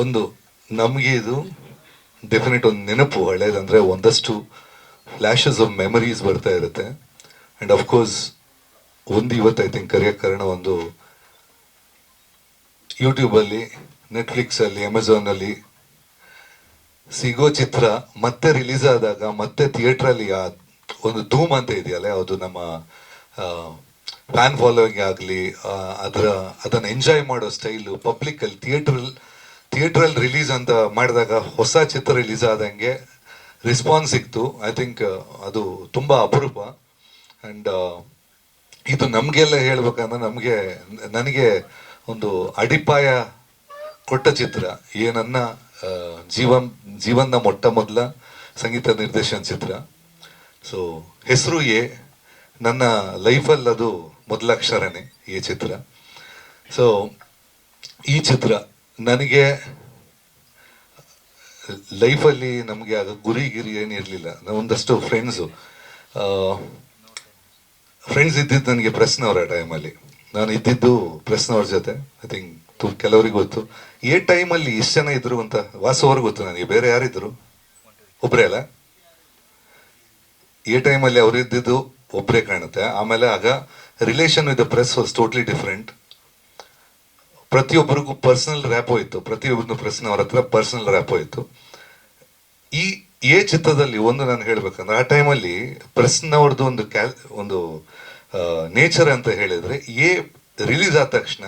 ಒಂದು ನಮಗೆ ಇದು ಡೆಫಿನೆಟ್ ಒಂದು ನೆನಪು ಹಳೇದಂದ್ರೆ ಒಂದಷ್ಟು ಫ್ಲ್ಯಾಶಸ್ ಆಫ್ ಮೆಮರೀಸ್ ಬರ್ತಾ ಇರುತ್ತೆ. ಆ್ಯಂಡ್ ಅಫ್ಕೋರ್ಸ್ ಒಂದು ಇವತ್ತು ಐ ಥಿಂಕ್ ಕರೆಯೋಕ್ಕೆ ಕಾರಣ ಒಂದು ಯೂಟ್ಯೂಬಲ್ಲಿ ನೆಟ್ಫ್ಲಿಕ್ಸಲ್ಲಿ ಅಮೆಝಾನಲ್ಲಿ ಸಿಗೋ ಚಿತ್ರ ಮತ್ತೆ ರಿಲೀಸ್ ಆದಾಗ ಮತ್ತೆ ಥಿಯೇಟ್ರಲ್ಲಿ ಆ ಒಂದು ಧೂಮ್ ಅಂತ ಇದೆಯಲ್ಲ ಅದು ನಮ್ಮ ಫ್ಯಾನ್ ಫಾಲೋವಿಂಗ್ ಆಗಲಿ ಅದರ, ಅದನ್ನು ಎಂಜಾಯ್ ಮಾಡೋ ಸ್ಟೈಲು ಪಬ್ಲಿಕ್ಕಲ್ಲಿ ಥಿಯೇಟ್ರಲ್ಲಿ ಥಿಯೇಟ್ರಲ್ಲಿ ರಿಲೀಸ್ ಅಂತ ಮಾಡಿದಾಗ ಹೊಸ ಚಿತ್ರ ರಿಲೀಸ್ ಆದಂಗೆ ರೆಸ್ಪಾನ್ಸ್ ಸಿಕ್ತು. ಐ ಥಿಂಕ್ ಅದು ತುಂಬ ಅಪರೂಪ. ಆ್ಯಂಡ್ ಇದು ನಮಗೆಲ್ಲ ಹೇಳ್ಬೇಕಂದ್ರೆ ನಮಗೆ, ನನಗೆ ಒಂದು ಅಡಿಪಾಯ ಕೊಟ್ಟ ಚಿತ್ರ. ಏನನ್ನ ಜೀವನ್ ಜೀವನ ಮೊಟ್ಟ ಮೊದಲ ಸಂಗೀತ ನಿರ್ದೇಶನ ಚಿತ್ರ. ಸೊ ಹೆಸರು ಎ, ನನ್ನ ಲೈಫಲ್ಲಿ ಅದು ಮೊದಲ ಅಕ್ಷರನೇ ಈ ಚಿತ್ರ. ಸೊ ಈ ಚಿತ್ರ ನನಗೆ ಲೈಫಲ್ಲಿ ನಮಗೆ ಅದು ಗುರಿ ಗಿರಿ ಏನಿರಲಿಲ್ಲ ಒಂದಷ್ಟು ಫ್ರೆಂಡ್ಸು ಫ್ರೆಂಡ್ಸ್ ಇದ್ದಿದ್ದು ನನಗೆ ಪ್ರೆಸ್ನವ್ರ ಆ ಟೈಮಲ್ಲಿ ನಾನು ಇದ್ದಿದ್ದು ಪ್ರೆಸ್ನವ್ರ ಜೊತೆ. ಐ ಥಿಂಕ್ ತು ಕೆಲವರಿಗೆ ಗೊತ್ತು. ಏ ಟೈಮಲ್ಲಿ ಎಷ್ಟು ಜನ ಇದ್ರು ಅಂತ ವಾಸವ್ರಿಗೆ ಗೊತ್ತು ನನಗೆ. ಬೇರೆ ಯಾರಿದ್ರು? ಒಬ್ಬರೇ ಅಲ್ಲ? ಈ ಟೈಮಲ್ಲಿ ಅವರು ಇದ್ದಿದ್ದು ಒಬ್ಬರೇ ಕಾಣುತ್ತೆ. ಆಮೇಲೆ ಆಗ relation with the press was totally different ಪ್ರತಿಯೊಬ್ಬರಿಗೂ ಪರ್ಸನಲ್ ರ್ಯಾಪೋ ಇತ್ತು ಪ್ರಶ್ನೆ ಪ್ರೆಸ್ನವ್ರ ಹತ್ರ ಪರ್ಸನಲ್ ರ್ಯಾಪ್ ಇತ್ತು ಈ ಎ ಚಿತ್ರದಲ್ಲಿ ಒಂದು ನಾನು ಹೇಳ್ಬೇಕಂದ್ರೆ, ಆ ಟೈಮಲ್ಲಿ ಪ್ರೆಸ್ನವ್ರದ್ದು ಒಂದು ಕ್ಯಾಲ್ ಒಂದು ನೇಚರ್ ಅಂತ ಹೇಳಿದ್ರೆ ಎ ರಿಲೀಸ್ ಆದ ತಕ್ಷಣ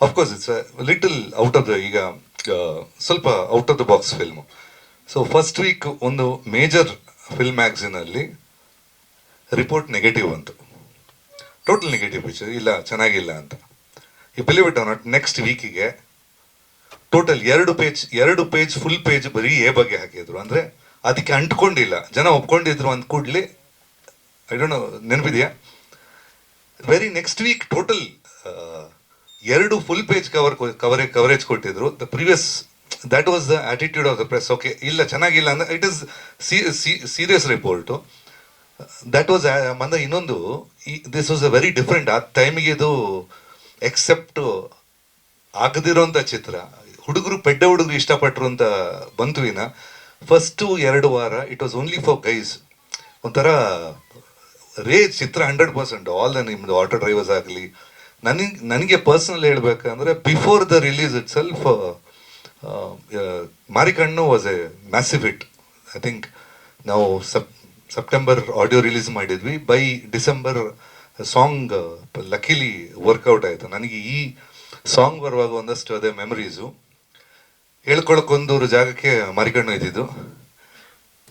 of course it's little out of the ಈಗ ಸ್ವಲ್ಪ out of the box film so first week ಒಂದು ಮೇಜರ್ ಫಿಲ್ಮ್ ಮ್ಯಾಗ್ಝಿನಲ್ಲಿ ರಿಪೋರ್ಟ್ ನೆಗೆಟಿವ್ ಅಂತ ಟೋಟಲ್ ನೆಗೆಟಿವ್ ಪಿಕ್ಚರ್ ಇಲ್ಲ, ಚೆನ್ನಾಗಿಲ್ಲ ಅಂತ. ಈ ಬಿಲೀವ್ ಇಟ್ ನಾಟ್ ನೆಕ್ಸ್ಟ್ ವೀಕಿಗೆ ಟೋಟಲ್ ಎರಡು ಪೇಜ್ ಎರಡು ಪೇಜ್ ಫುಲ್ ಪೇಜ್ ಬರೀ ಎ ಬಗ್ಗೆ ಹಾಕಿದ್ರು. ಅಂದರೆ ಅದಕ್ಕೆ ಅಂಟ್ಕೊಂಡಿಲ್ಲ. ಜನ ಒಪ್ಕೊಂಡಿದ್ರು ಅಂದ ಕೂಡಲಿ ಐ ಡೋಂಟ್ ನೋ ನೆನಪಿದೆಯಾ? ವೆರಿ ನೆಕ್ಸ್ಟ್ ವೀಕ್ ಟೋಟಲ್ ಎರಡು ಫುಲ್ ಪೇಜ್ ಕವರ್ ಕವರೇ ಕವರೇಜ್ ಕೊಟ್ಟಿದ್ರು. The previous that was the attitude of the press okay ಇಲ್ಲ, ಚೆನ್ನಾಗಿಲ್ಲ ಅಂದರೆ it is serious report that was ಮಂದ ಇನ್ನೊಂದು this was a very different ಆ ಟೈಮಿಗೆ ಇದು ಎಕ್ಸೆಪ್ಟ್ ಆಗದಿರೋಂಥ ಚಿತ್ರ. ಹುಡುಗರು ಪೆಡ್ಡ ಹುಡುಗರು ಇಷ್ಟಪಟ್ಟರು ಅಂತ ಬಂತುವಿನ ಫಸ್ಟು ಎರಡು ವಾರ it was only for guys ಒಂಥರ ರೇ ಚಿತ್ರ ಹಂಡ್ರೆಡ್ ಪರ್ಸೆಂಟ್ ಆಲ್ ದ ನಿಮ್ದು ಆಟೋ ಡ್ರೈವರ್ಸ್ ಆಗಲಿ. ನನಗೆ ನನಗೆ ಪರ್ಸ್ನಲ್ ಹೇಳ್ಬೇಕಂದ್ರೆ before the release itself ಮಾರಿಕಣ್ಣು was a massive it I think ನಾವು ಸಪ್ ಸೆಪ್ಟೆಂಬರ್ ಆಡಿಯೋ ರಿಲೀಸ್ ಮಾಡಿದ್ವಿ. By December song luckily work out ಆಯಿತು. ನನಗೆ ಈ ಸಾಂಗ್ ಬರುವಾಗ ಒಂದಷ್ಟು ಅದೇ ಮೆಮರೀಸು ಹೇಳ್ಕೊಳಕ್ಕೊಂದೂರು ಜಾಗಕ್ಕೆ ಮರಿಕಣ್ಣು ಇದ್ದಿದ್ದು.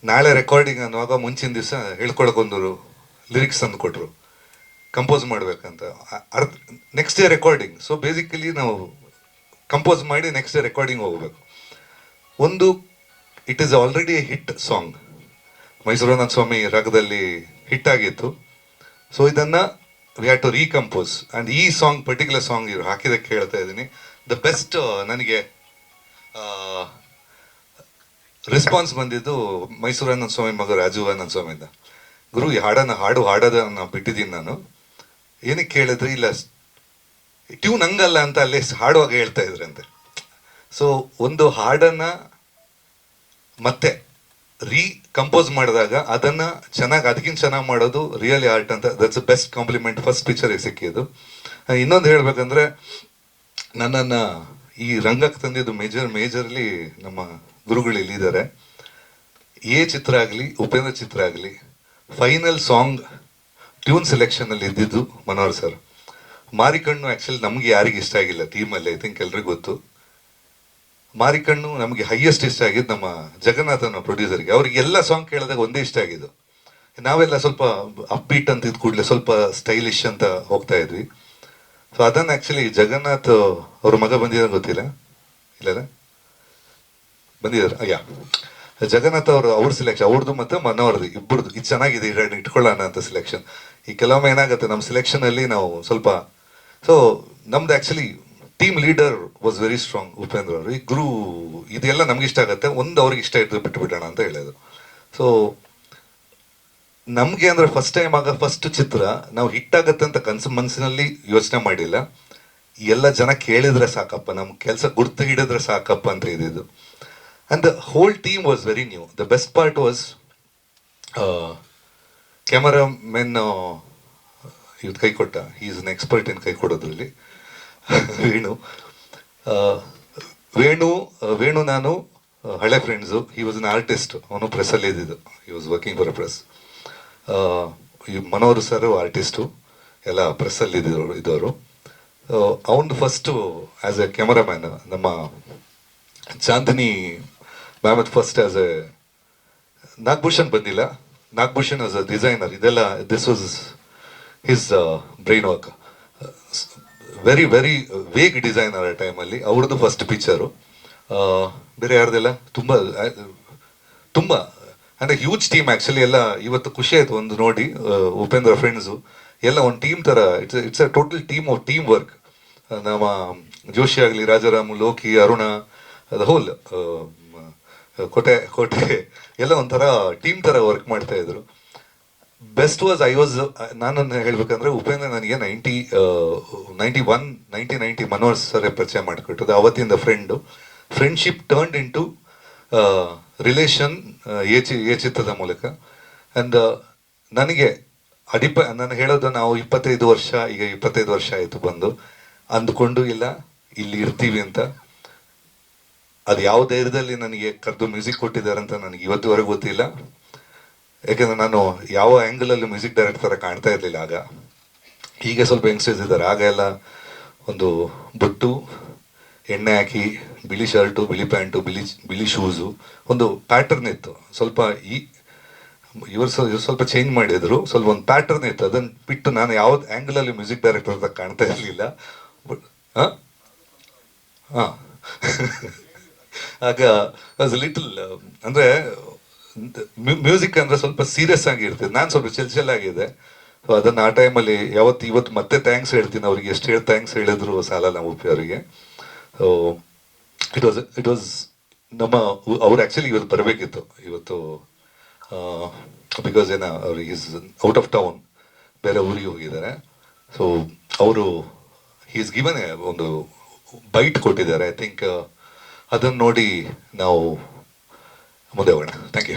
ನಾಳೆ ರೆಕಾರ್ಡಿಂಗ್ ಅನ್ನುವಾಗ ಮುಂಚಿನ ದಿವಸ ಹೇಳ್ಕೊಳಕ್ಕೊಂದೂರು ಲಿರಿಕ್ಸ್ ತಂದು ಕೊಟ್ಟರು ಕಂಪೋಸ್ ಮಾಡಬೇಕಂತ. ಅರ್ಧ next day recording so basically ನಾವು ಕಂಪೋಸ್ ಮಾಡಿ ನೆಕ್ಸ್ಟ್ ಡೇ ರೆಕಾರ್ಡಿಂಗ್ ಹೋಗ್ಬೇಕು. ಒಂದು it is already hit song ಮೈಸೂರನಾಥ ಸ್ವಾಮಿ ರಾಗದಲ್ಲಿ ಹಿಟ್ ಆಗಿತ್ತು. ಸೊ ಇದನ್ನ we had to recompose and ಈ ಸಾಂಗ್ ಪರ್ಟಿಕ್ಯುಲರ್ ಸಾಂಗ್ ಇವ್ರು ಹಾಕಿದಕ್ಕೆ ಹೇಳ್ತಾ ಇದ್ದೀನಿ. ದ ಬೆಸ್ಟ್ ನನಗೆ ರೆಸ್ಪಾನ್ಸ್ ಬಂದಿದ್ದು ಮೈಸೂರು ಆನಂದ ಸ್ವಾಮಿ ಮಗ ರಾಜು ಆನಂದ ಸ್ವಾಮಿಯಿಂದ ಗುರು, ಈ ಹಾಡನ್ನು ಹಾಡು ಹಾಡೋದನ್ನ ಬಿಟ್ಟಿದ್ದೀನಿ ನಾನು. ಏನಕ್ಕೆ ಕೇಳಿದ್ರಿ? ಇಲ್ಲ ಟ್ಯೂನ್ ಹಂಗಲ್ಲ ಅಂತ ಅಲ್ಲಿ ಹಾಡುವಾಗ ಹೇಳ್ತಾ ಇದ್ರಂತೆ. ಸೊ ಒಂದು ಹಾಡನ್ನು ಮತ್ತೆ ರೀ ಕಂಪೋಸ್ ಮಾಡಿದಾಗ ಅದನ್ನ ಚೆನ್ನಾಗಿ ಅದಕ್ಕಿಂತ ಚೆನ್ನಾಗಿ ಮಾಡೋದು ರಿಯಲಿ ಆರ್ಟ್ ಅಂತ. That's best compliment first picture ಸಿಕ್ಕಿದ್ದು. ಇನ್ನೊಂದು ಹೇಳ್ಬೇಕಂದ್ರೆ ನನ್ನನ್ನು ಈ ರಂಗಕ್ಕೆ ತಂದಿದ್ದು ಮೇಜರ್ ಮೇಜರ್ಲಿ ನಮ್ಮ ಗುರುಗಳು ಇಲ್ಲಿದ್ದಾರೆ. ಎ ಚಿತ್ರ ಆಗಲಿ, ಉಪೇಂದ್ರ ಚಿತ್ರ ಆಗಲಿ ಫೈನಲ್ ಸಾಂಗ್ ಟ್ಯೂನ್ ಸೆಲೆಕ್ಷನಲ್ಲಿ ಇದ್ದಿದ್ದು ಮನೋಹರ್ ಸರ್ ಮಾರಿಕಣ್ಣು ಆ್ಯಕ್ಚುಲಿ ನಮಗೆ ಯಾರಿಗೆ ಇಷ್ಟ ಆಗಿಲ್ಲ. ಟೀಮಲ್ಲಿ ಐ ಥಿಂಕ್ ಎಲ್ರಿಗೂ ಗೊತ್ತು. ಮಾರಿಕಣ್ಣು ನಮಗೆ ಹೈಯೆಸ್ಟ್ ಇಷ್ಟ ಆಗಿದ್ದು ನಮ್ಮ ಜಗನ್ನಾಥನ ಅನ್ನೋ ಪ್ರೊಡ್ಯೂಸರ್ಗೆ ಅವ್ರಿಗೆ ಎಲ್ಲ ಸಾಂಗ್ ಕೇಳಿದಾಗ ಒಂದೇ ಇಷ್ಟ ಆಗಿದ್ದು. ನಾವೆಲ್ಲ ಸ್ವಲ್ಪ ಅಪ್ಬೀಟ್ ಅಂತ ಇದ್ ಕೂಡಲೇ ಸ್ವಲ್ಪ ಸ್ಟೈಲಿಶ್ ಅಂತ ಹೋಗ್ತಾ ಇದ್ವಿ. ಸೊ ಅದನ್ನು ಆ್ಯಕ್ಚುಲಿ ಜಗನ್ನಾಥ್ ಅವ್ರ ಮಗ ಬಂದಿದ್ದಾರೆ ಗೊತ್ತಿಲ್ಲ? ಇಲ್ಲ ಬಂದಿದ್ದಾರೆ? ಅಯ್ಯ ಜಗನ್ನಾಥ್ ಅವರು, ಅವ್ರ ಸೆಲೆಕ್ಷನ್ ಅವ್ರದ್ದು ಮತ್ತು ಮನೋರ್ದು ಇಬ್ಬರದ್ದು ಇದು ಚೆನ್ನಾಗಿದೆ ಎರಡು ಇಟ್ಕೊಳ್ಳೋಣ ಅಂತ ಸೆಲೆಕ್ಷನ್ ಈ ಕೆಲವೊಮ್ಮೆ ಏನಾಗುತ್ತೆ ನಮ್ಮ ಸೆಲೆಕ್ಷನಲ್ಲಿ ನಾವು ಸ್ವಲ್ಪ ಸೊ ನಮ್ದು actually team leader was very strong Upendra ಅವರು ಈ ಗುರು ಇದೆಲ್ಲ ನಮ್ಗೆ ಇಷ್ಟ ಆಗುತ್ತೆ. ಒಂದು ಅವ್ರಿಗೆ ಇಷ್ಟ ಇದ್ದು ಬಿಟ್ಟು ಬಿಡೋಣ ಅಂತ ಹೇಳೋದು ಸೊ ನಮಗೆ ಅಂದರೆ ಫಸ್ಟ್ ಟೈಮ್ ಆಗ ಫಸ್ಟ್ ಚಿತ್ರ, ನಾವು ಹಿಟ್ ಆಗುತ್ತೆ ಅಂತ ಕನ್ಸು ಮನಸ್ಸಿನಲ್ಲಿ ಯೋಚನೆ ಮಾಡಿಲ್ಲ. ಎಲ್ಲ ಜನ ಕೇಳಿದ್ರೆ ಸಾಕಪ್ಪ ನಮ್ಮ ಕೆಲಸ ಗುರ್ತು ಹಿಡಿದ್ರೆ ಸಾಕಪ್ಪ ಅಂತ ಇದ್ದಿದ್ದು and the whole team was very new the best part was camera men ಇವ್ದು ಕೈ ಕೊಟ್ಟ. ಈಸ್ ಅನ್ ಎಕ್ಸ್ಪರ್ಟ್ ಇನ್ ಕೈ ಕೊಡೋದ್ರಲ್ಲಿ. ವೇಣು. ವೇಣು ವೇಣು ನಾನು ಹಳೆ friends he was an artist ಅವನು ಪ್ರೆಸ್ಸಲ್ಲಿ ಇದ್ದಿದ್ದು. He was working for a press Manohar sir artist ಎಲ್ಲ ಪ್ರೆಸ್ಸಲ್ಲಿ ಇದ್ದರು ಇದ್ದವರು. ಅವನು ಫಸ್ಟು ಆ್ಯಸ್ ಎ ಕ್ಯಾಮರಾಮ್ಯಾನ್ ನಮ್ಮ Chandini ma'am first as a Nagabhushan ಬಂದಿಲ್ಲ. ನಾಗಭೂಷಣ್ ಆಸ್ ಅ ಡಿಸೈನರ್ ಇದೆಲ್ಲ this was his brain work very very vague designer ಆ ಟೈಮಲ್ಲಿ ಅವ್ರದ್ದು ಫಸ್ಟ್ ಪಿಕ್ಚರು ಬೇರೆ ಯಾರ್ದೆಲ್ಲ? ತುಂಬ ತುಂಬ, ಅಂದರೆ ಹ್ಯೂಜ್ ಟೀಮ್ ಆ್ಯಕ್ಚುಲಿ ಎಲ್ಲ ಇವತ್ತು ಖುಷಿ ಆಯಿತು ಒಂದು ನೋಡಿ ಉಪೇಂದ್ರ ಫ್ರೆಂಡ್ಸು ಎಲ್ಲ ಒಂದು ಟೀಮ್ ಥರ it's it's a total team of team work ನಮ್ಮ ಜೋಶಿ ಆಗಲಿ, ರಾಜಾರಾಮು, ಲೋಕಿ, ಅರುಣ ದ ಹೋಲ್ ಕೋಟೆ ಕೋಟೆ, ಎಲ್ಲ ಒಂಥರ ಟೀಮ್ ಥರ ವರ್ಕ್ ಮಾಡ್ತಾ ಇದ್ರು. ಬೆಸ್ಟ್ ವಾಸ್ ಐ ವಾಸ್ ನಾನು ಹೇಳ್ಬೇಕಂದ್ರೆ ಉಪೇಂದ್ರ ನನಗೆ ninety ninety one ninety ninety Manohar sir ಪರಿಚಯ ಮಾಡಿಕೊಟ್ಟದ್ದು. ಅವತ್ತಿಂದ friend friendship turned into relation ಏಚಿ ಚಿತ್ರದ ಮೂಲಕ. ಆ್ಯಂಡ್ ನನಗೆ ಅಡಿಪ, ನಾನು ಹೇಳೋದು ನಾವು ಇಪ್ಪತ್ತೈದು ವರ್ಷ, ಈಗ ಇಪ್ಪತ್ತೈದು ವರ್ಷ ಆಯಿತು ಬಂದು. ಅಂದ್ಕೊಂಡು ಇಲ್ಲ, ಇಲ್ಲಿ ಇರ್ತೀವಿ ಅಂತ. ಅದು ಯಾವ ಧೈರ್ಯದಲ್ಲಿ ನನಗೆ ಕರೆದು ಮ್ಯೂಸಿಕ್ ಕೊಟ್ಟಿದ್ದಾರೆ ಅಂತ ನನಗೆ ಇವತ್ತುವರೆಗೂ ಗೊತ್ತಿಲ್ಲ. ಯಾಕೆಂದ್ರೆ ನಾನು ಯಾವ ಆ್ಯಂಗಲಲ್ಲಿ ಮ್ಯೂಸಿಕ್ ಡೈರೆಕ್ಟರ್ ಕಾಣ್ತಾ ಇರಲಿಲ್ಲ ಆಗ. ಈಗ ಸ್ವಲ್ಪ ಯಂಗ್ಸ್ಟರ್ಸ್ ಇದ್ದಾರೆ. ಆಗ ಎಲ್ಲ ಒಂದು ಬೊಟ್ಟು, ಎಣ್ಣೆ ಹಾಕಿ, ಬಿಳಿ ಶರ್ಟು ಬಿಳಿ ಪ್ಯಾಂಟು ಬಿಳಿ ಬಿಳಿ ಶೂಸು ಒಂದು ಪ್ಯಾಟರ್ನ್ ಇತ್ತು. ಸ್ವಲ್ಪ ಈ, ಇವರು ಸ್ವಲ್ಪ ಇವ್ರು ಸ್ವಲ್ಪ ಚೇಂಜ್ ಮಾಡಿದ್ರು. ಸ್ವಲ್ಪ ಒಂದು ಪ್ಯಾಟರ್ನ್ ಇತ್ತು. ಅದನ್ನು ಬಿಟ್ಟು ನಾನು ಯಾವ ಆ್ಯಂಗಲಲ್ಲಿ ಮ್ಯೂಸಿಕ್ ಡೈರೆಕ್ಟರ್ ಅಂತ ಕಾಣ್ತಾ ಇರಲಿಲ್ಲ. ಬಟ್ ಹಾಂ? ಹಾಂ. ಆಗ ಆಸ್ ಲಿಟಲ್ ಅಂದ್ರೆ ಮ್ಯೂಸಿಕ್ ಅಂದ್ರೆ ಸ್ವಲ್ಪ ಸೀರಿಯಸ್ ಆಗಿ ಇರ್ತದೆ ನಾನು ಸ್ವಲ್ಪ ಚೆಲ್ ಚೆಲ್ ಆಗಿದೆ. ಸೊ ಅದನ್ನ ಆ ಟೈಮಲ್ಲಿ ಯಾವತ್ತು, ಇವತ್ತು ಮತ್ತೆ ಥ್ಯಾಂಕ್ಸ್ ಹೇಳ್ತೀನಿ. ಅವ್ರಿಗೆ ಎಷ್ಟು ಹೇಳಿ ಥ್ಯಾಂಕ್ಸ್ ಹೇಳಿದ್ರು ಸಾಲಲ್ಲ ಉಪ್ಪಿ ಅವರಿಗೆ. So it was it was ನಮ್ಮ ಅವ್ರು ಆ್ಯಕ್ಚುಲಿ ಇವತ್ತು ಬರಬೇಕಿತ್ತು ಇವತ್ತು. ಬಿಕಾಸ್ ಏನ ಅವ್ರಿಗೆ ಇಸ್ ಔಟ್ ಆಫ್ ಟೌನ್ ಬೇರೆ ಊರಿಗೆ ಹೋಗಿದ್ದಾರೆ. ಸೊ ಅವರು ಈಸ್ ಗಿವನ್ ಒಂದು ಬೈಟ್ ಕೊಟ್ಟಿದ್ದಾರೆ. ಐ ಥಿಂಕ್ ಅದನ್ನು ನೋಡಿ ನಾವು ಮುಂದೆ ಹೋಗೋಣ ಥ್ಯಾಂಕ್ ಯು